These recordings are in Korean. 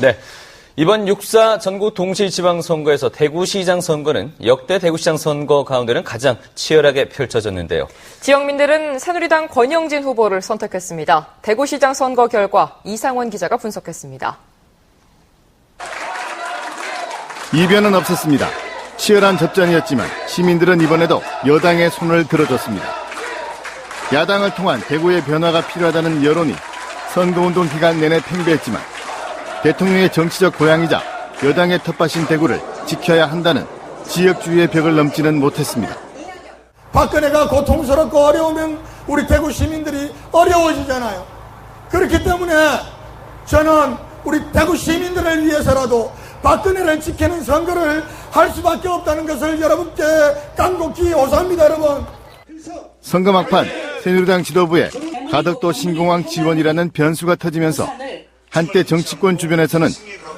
네. 이번 6.4 전국 동시지방선거에서 대구시장 선거는 역대 대구시장 선거 가운데는 가장 치열하게 펼쳐졌는데요. 지역민들은 새누리당 권영진 후보를 선택했습니다. 대구시장 선거 결과 이상원 기자가 분석했습니다. 이변은 없었습니다. 치열한 접전이었지만 시민들은 이번에도 여당의 손을 들어줬습니다. 야당을 통한 대구의 변화가 필요하다는 여론이 선거운동 기간 내내 팽배했지만 대통령의 정치적 고향이자 여당의 텃밭인 대구를 지켜야 한다는 지역주의의 벽을 넘지는 못했습니다. 박근혜가 고통스럽고 어려우면 우리 대구 시민들이 어려워지잖아요. 그렇기 때문에 저는 우리 대구 시민들을 위해서라도 박근혜를 지키는 선거를 할 수밖에 없다는 것을 여러분께 간곡히 호소합니다, 여러분. 선거 막판 새누리당 지도부에 가덕도 신공항 지원이라는 변수가 터지면서 한때 정치권 주변에서는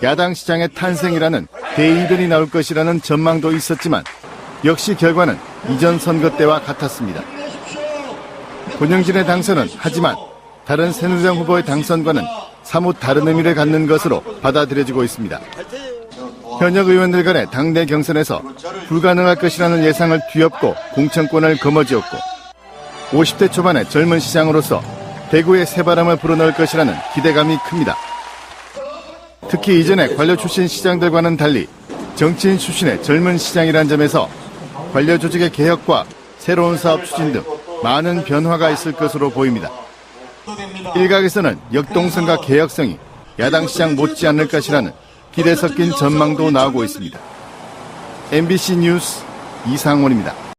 야당 시장의 탄생이라는 대이변이 나올 것이라는 전망도 있었지만 역시 결과는 이전 선거 때와 같았습니다. 권영진의 당선은 하지만 다른 새누리당 후보의 당선과는 사뭇 다른 의미를 갖는 것으로 받아들여지고 있습니다. 현역 의원들 간의 당내 경선에서 불가능할 것이라는 예상을 뒤엎고 공천권을 거머쥐었고 50대 초반의 젊은 시장으로서 대구의 새바람을 불어넣을 것이라는 기대감이 큽니다. 특히 이전의 관료 출신 시장들과는 달리 정치인 출신의 젊은 시장이란 점에서 관료 조직의 개혁과 새로운 사업 추진 등 많은 변화가 있을 것으로 보입니다. 일각에서는 역동성과 개혁성이 야당 시장 못지 않을 것이라는 기대 섞인 전망도 나오고 있습니다. MBC 뉴스 이상원입니다.